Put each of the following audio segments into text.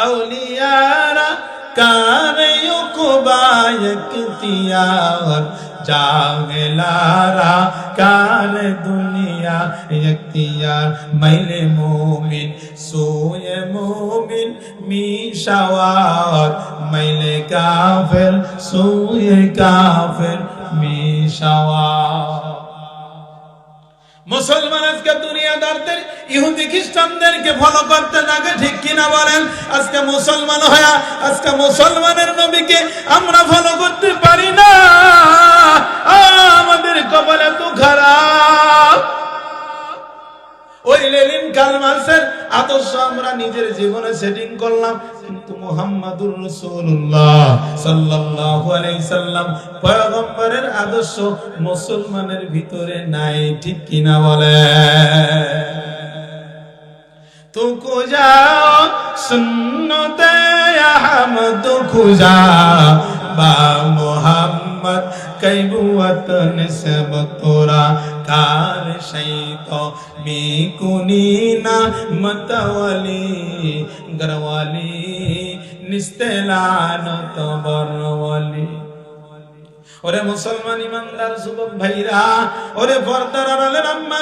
আউলিয়ারা কার ইউকুবায় ইখতিয়ার জাহেলারা কার দুনিয়া ইখতিয়ার মাইলে মুমিন সোয়ে মুমিন মিশাওয়ার মাইলে কাফের সোয়ে কাফের মিশাওয়ার মুসলমান আজকে দুনিয়াদারদের, ইহুদি খ্রিস্টানদেরকে ফলো করতে থাকে ঠিক কিনা বলেন? আজকে মুসলমান হয়ে, আজকে মুসলমানের নবীকে আমরা ফলো করতে পারি না। আমাদের কপাল তো খারাপ। ওই লেলিন কালমাসের আদর্শ আমরা নিজের জীবনে সেটিং করলাম। কিন্তু মুহাম্মাদুর রাসূলুল্লাহ সাল্লাল্লাহু আলাইহি সাল্লাম পয়গম্বরের আদর্শ মুসলমানের ভিতরে নাই, ঠিক কিনা বলে? তু কুজা সুন্নতে আহমদ খুজা, বা মোহাম্মদ কৈবুয়ত নিসব তোরা কার শৈত মি কুনিনা মতওয়ালি, গরওয়ালি, নিস্তেলান তো বরওয়ালি ওরে মুসলমান ইমানদার যুবক ভাইরা, ওরে পর্দার আড়ালের আম্মা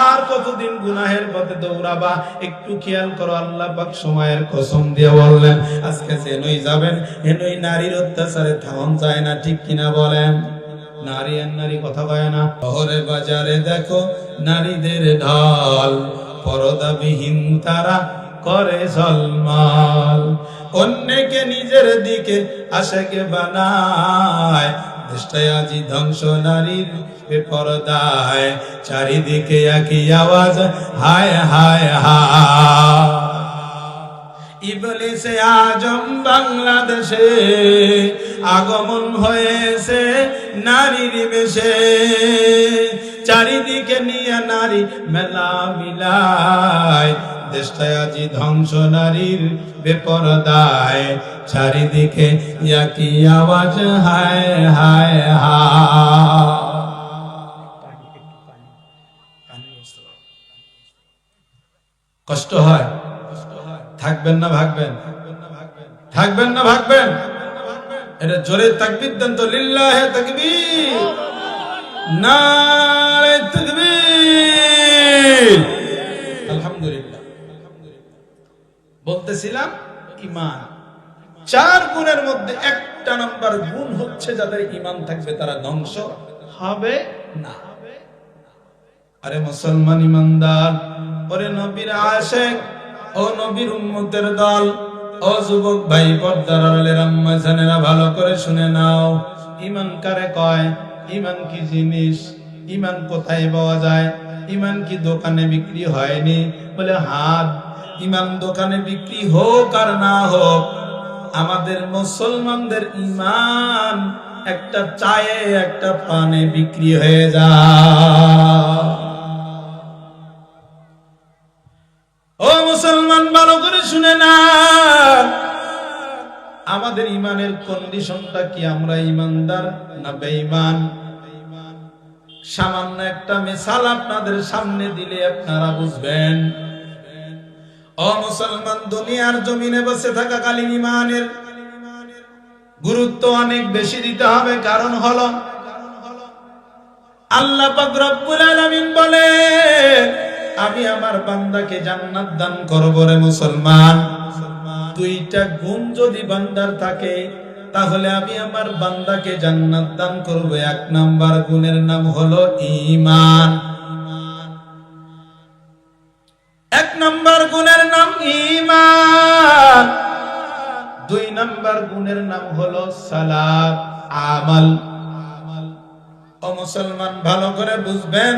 আর কতদিন গুনাহের পথে দৌড়াবা, একটু খেয়াল করো আল্লাহ পাক সময়ের কসম দিয়ে বললেন, আজকে যেনই যাবেন এনই নারীর অত্যাচারে থামন যায় না, ঠিক কিনা বলেন? নারী আর নারী কথা কয় না। শহরে বাজারে দেখো নারীদের ঢল, পরদাবিহীন তারা করে জলমাল অন্যকে নিজের দিকে আশেকে বানায় দেশটায় ধ্বংস নারীর বেপরদায় চারিদিকে একই আওয়াজ, হায় হায় হায়। ইবলিসে আজম বাংলাদেশে আগমন হয়েছে নারীর বেশে। চারিদিকে নিয়ে নারী মেলা মিলায় দেশটায় ধ্বংস নারীর বেপরদায়, চারিদিকে একই আওয়াজ, হায় হায় হায়। কষ্ট হয়? থাকবেন না, ভাগবেন? থাকবেন না, ভাগবেন? এটা জোরে তাকবীর দেন তো, লিল্লাহে তাকবীর। তাকবীর। আলহামদুলিল্লাহ। বলতেছিলাম ইমান চার গুণের মধ্যে একটা নাম্বার গুণ হচ্ছে যাদের ইমান থাকবে তারা ধ্বংস হবে না। আরে মুসলমান ইমানদার ওরে নবীর আশেক, ও নবীর উম্মতের দল, ও যুবক ভাই পর্দার আড়ালের আম্মা জানেরা ভালো করে শুনে নাও ইমান কারে কয়? ইমান কি জিনিস? ইমান কোথায় পাওয়া যায়? ইমান কি দোকানে বিক্রি হয়নি? বলে, হাত ইমান দোকানে বিক্রি হোক আর না হোক, আমাদের মুসলমানদের ইমান একটা চায়ে, একটা পানে বিক্রি হয়ে যায়। ও মুসলমান, ভালো করে শুনে না আমাদের ইমানের কন্ডিশনটা কি, আমরা ইমানদার না বেঈমান? সামান্য একটা মিসাল আপনাদের সামনে দিলে আপনারা বুঝবেন। ও মুসলমান, দুনিয়ার জমিনে বসে থাকা কালীন ইমানের গুরুত্ব অনেক বেশি দিতে হবে। কারণ হলো, আল্লাহ বলে আমি আমার বান্দাকে জান্নাত দান করব রে মুসলমান। দুইটা গুণ যদি বান্দার থাকে, তাহলে আমি আমার বান্দাকে জান্নাত দান করব। এক নাম্বার গুণের নাম হলো ঈমান। এক নাম্বার গুণের নাম ইমান দুই নাম্বার গুণের নাম হলো সালাত, আমাল। ও মুসলমান, ভালো করে বুঝবেন,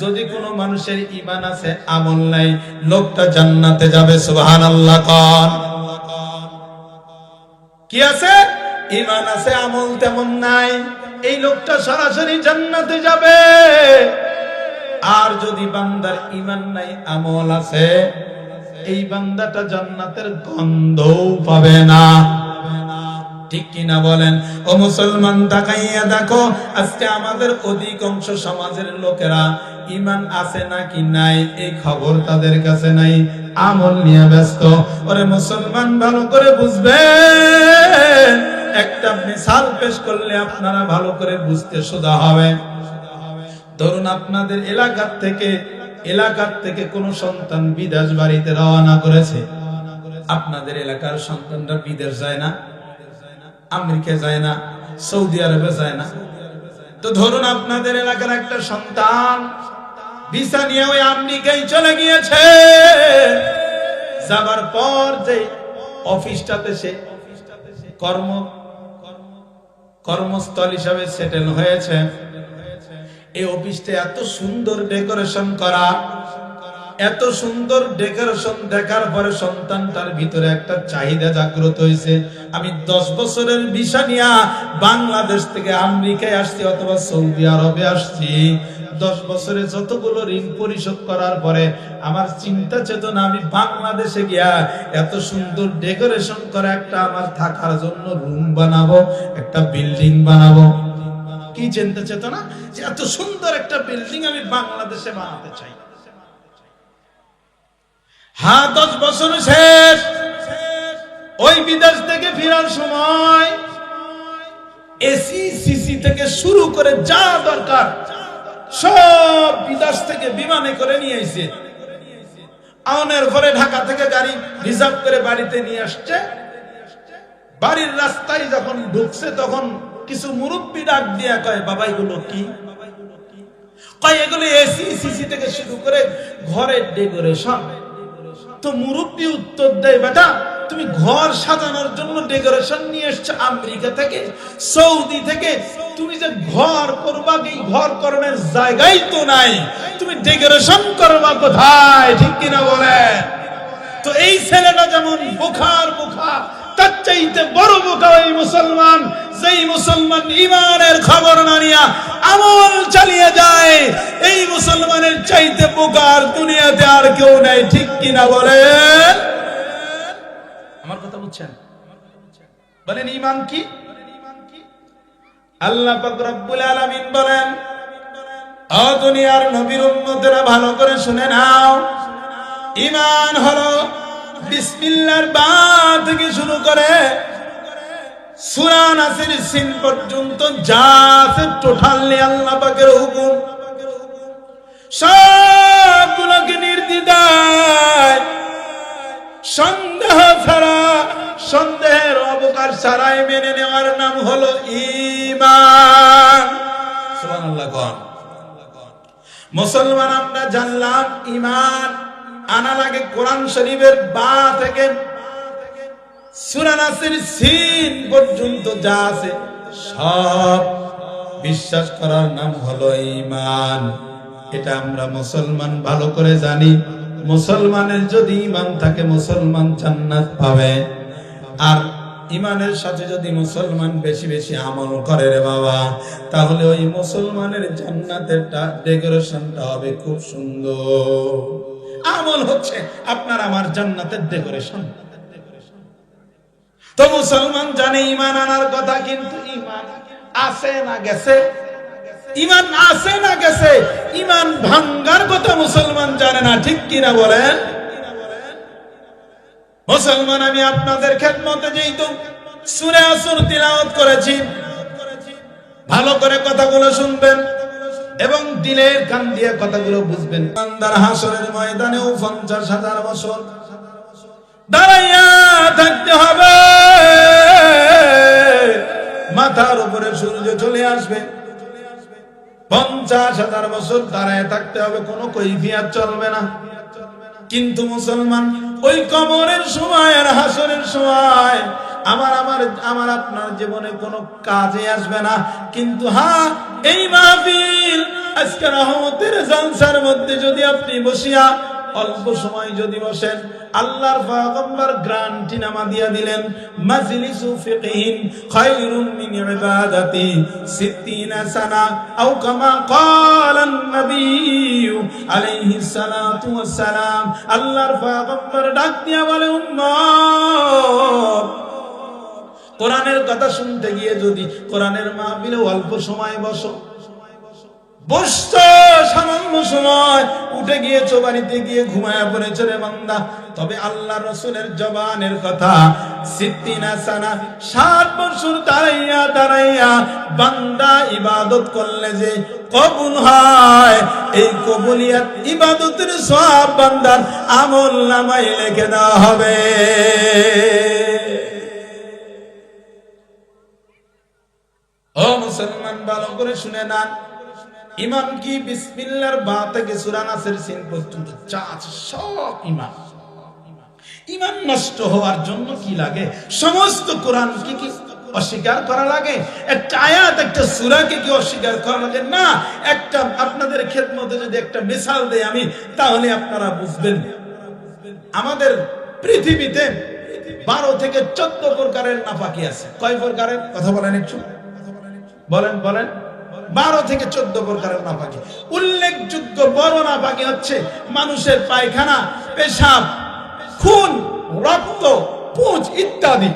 যদি কোনো মানুষের ইমান আছে, আমল নাই, লোকটা জান্নাতে যাবে, সুবহানাল্লাহ কন। কি আছে? ইমান আছে, আমল তেমন নাই, এই লোকটা সরাসরি জান্নাতে যাবে। আর যদি বান্দার ইমান নাই, আমল আছে, এই বান্দাটা জান্নাতের গন্ধ পাবে না। ঠিক বলেন? ও মুসলমান আজকে আমাদের অধিকাংশ সমাজের লোকেরা ইমান আছে নাই, এই খবর তাদের কাছে নাই, আমল নিয়ে ব্যস্ত। মুসলমান, ভালো করে বুঝবে একটা মিসাল পেশ করলে আপনারা ভালো করে বুঝতে সোজা হবে। ধরুন আপনাদের এলাকার থেকে এলাকার থেকে কোন সন্তান বিদেশ বাড়িতে রওনা করেছে, আপনাদের এলাকার সন্তানরা বিদেশ যায় না, আমেরিকা যায় না, সৌদি আরবে যায় না। তো ধরুন আপনাদের এলাকার একটা সন্তান ভিসা নিয়ে ওই আমেরিকায় চলে গিয়েছে, যাবার পর যে অফিসটাতে সে কর্ম, কর্মস্থল হিসাবে সেটেল হয়েছে। এই অফিসটা এত সুন্দর ডেকোরেশন করা। এত সুন্দর ডেকোরেশন দেখার পরে সন্তানটার ভিতরে একটা চাহিদা জাগ্রত হয়েছে। আমি দশ বছরের ভিসা নিয়া বাংলাদেশ থেকে আমেরিকায় আসছি অথবা সৌদি আরবে আসছি। দশ বছরে যতগুলো ঋণ পরিশোধ করার পরে আমার চিন্তা চেতনা, আমি বাংলাদেশে গিয়া এত সুন্দর ডেকোরেশন করা একটা আমার থাকার জন্য রুম বানাবো, একটা বিল্ডিং বানাবো। কি চিন্তা চেতনা? যে এত সুন্দর একটা বিল্ডিং আমি বাংলাদেশে বানাতে চাই। হ্যাঁ দশ বছর শেষ। ওই বিদেশ থেকে ফেরার সময় থেকে শুরু করে যা দরকার, সব বিদেশ থেকে বিমানে করে নিয়ে এসে আউনের ঢাকা থেকে গাড়ি রিজার্ভ করে বাড়িতে নিয়ে আসছে। বাড়ির রাস্তায় যখন ঢুকছে, তখন কিছু মুরব্বী ডাক দিয়া কয় বাবা এগুলো কি? কয়, এগুলো এসি সিসি থেকে শুরু করে ঘরের ডেকোরেশন তো মুরব্বী উত্তর দেয়, বেটা, তুমি ঘর সাজানোর জন্য ডেকোরেশন নিয়ে এসছো আমেরিকা থেকে, সৌদি থেকে। তুমি যে ঘর করবা, এই ঘর করণের জায়গাই তো নাই। তুমি ডেকোরেশন করবা কোথায়? ঠিক কিনা বলে তো এই ছেলেটা যেমন বোখার বোখা তার চাইতে বড় বোকা ওই মুসলমান, যেই মুসলমান ইমানের খবর না নিয়া আমল চালিয়ে যায়, এই মুসলমানের চাইতে বোকার দুনিয়াতে আর কেউ নাই, ঠিক কিনা বলেন? আমার কথা বুঝছেন? বলেন ইমান কি? আল্লাহ রব্বুল আলামিন বলেন ও দুনিয়ার নবীর উম্মতেরা ভালো করে শুনে নাও। ইমান হলো বিসমিল্লাহর বা থেকে শুরু করে সিন পর্যন্ত আল্লাহ পাকের হুকুম। সবগুলোকে নির্দিদায় সন্দেহ ছাড়া, সন্দেহের অবকাশ ছাড়াই মেনে নেওয়ার নাম হলো ইমান। মুসলমান আমরা জানলাম ইমান আনা লাগে কোরআন শরীফের বা থেকে সূরা নাসির সিন পর্যন্ত যা আছে সব বিশ্বাস করার নাম হলো ইমান এটা আমরা মুসলমান ভালো করে জানি। মুসলমানের যদি ইমান থাকে, মুসলমান জান্নাত পাবে। আর ইমানের সাথে যদি মুসলমান বেশি বেশি আমল করে রে বাবা, তাহলে ওই মুসলমানের জান্নাতের ডেকোরেশনটা হবে খুব সুন্দর। আমল হচ্ছে আপনার আমার জান্নাতের ডেকোরেশন। তো মুসলমান জানে ইমান আনার কথা, কিন্তু ইমান আছে না গেছে? ইমান আছে না গেছে? ইমান ভাঙ্গার কথা মুসলমান জানে না, ঠিক কিনা বলেন? মুসলমান, আমি আপনাদের খেদমতে যেহেতু সুরে আসুর তিলাওয়াত করেছি, ভালো করে কথাগুলো শুনবেন। এবং দিলের কান দিয়ে কথাগুলো বুঝবেন। বান্দার হাসরের ময়দানেও পঞ্চাশ হাজার বছর। দাঁড়াইয়া থাকতে হবে। মাথার উপরে সূর্য চলে আসবে। পঞ্চাশ হাজার বছর দাঁড়ায় থাকতে হবে, কোনো কৈফিয়াত চলবে না। কিন্তু মুসলমান ওই কবরের সময় আর হাসরের সময় আমার আমার আমার আপনার জীবনে কোনো কাজে আসবে না। কিন্তু হ্যাঁ এই মাহফিল আজকে রহমতের জালসার মধ্যে যদি আপনি বসিয়া অল্প সময় যদি বসেন, আল্লাহর পয়গম্বর গ্রান্টি নামা দিয়া দিলেন, মাজলিসু ফিকহিন খায়রুম মিন ইবাদাতি 60 সানা আও কামা ক্বালান নবী আলাইহি সালাতু ওয়াসসালাম আল্লাহর পয়গম্বর ডাক দিয়া বলে, উম্মত কোরআনের কথা শুনতে গিয়ে যদি কোরআনের মাহফিলে অল্প সময় বসো সময়, উঠে গিয়ে রে বান্দা। তবে আল্লাহ জবানের কথা সাত বছর দাঁড়াইয়া বান্দা ইবাদত করলে যে কবুল হয়, এই কবুলিয়াত ইবাদতের সব বান্দার আমল নামাই লেখে দেওয়া হবে। ও মুসলমান, ভালো করে শুনে নেন। ইমান কি বিসমিল্লার বা থেকে সূরা নাসের সিন পর্যন্ত যা সব ইমান ইমান নষ্ট হওয়ার জন্য কি লাগে? সমস্ত কোরআন কি কি অস্বীকার করা লাগে? একটা আয়াত, একটা সূরাকে কি অস্বীকার করা লাগে? না, একটা আপনাদের খেদমতে যদি একটা মিসাল দেই আমি, তাহলে আপনারা বুঝবেন। আমাদের পৃথিবীতে বারো থেকে চোদ্দ প্রকারের নাফাকি আছে। কয় প্রকারের? কথা বলেন একটু। বলেন বলেন। বারো থেকে চোদ্দ প্রকারের নাপাকি উল্লেখযোগ্য বড় নাপাকি হচ্ছে মানুষের পায়খানা, পেশাব, খুন, রক্ত, পুঁজ ইত্যাদি।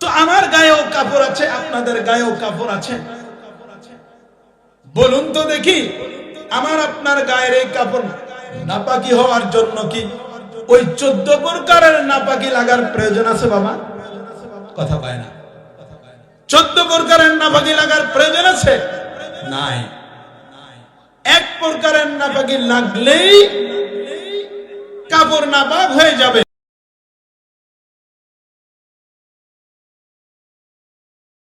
তো আমার গায়েও কাপড় আছে, আপনাদের গায়েও কাপড় আছে। বলুন তো দেখি, আমার আপনার গায়ের এই কাপড় নাপাকি হওয়ার জন্য কি ওই চোদ্দ প্রকারের নাপাকি লাগার প্রয়োজন আছে বাবা? কথা পায় না। চোদ্দ প্রকারের নাফাকি লাগার প্রয়োজন আছে? নাই। এক প্রকারের নাফাকি লাগলেই কাপড় নাপাক হয়ে যাবে।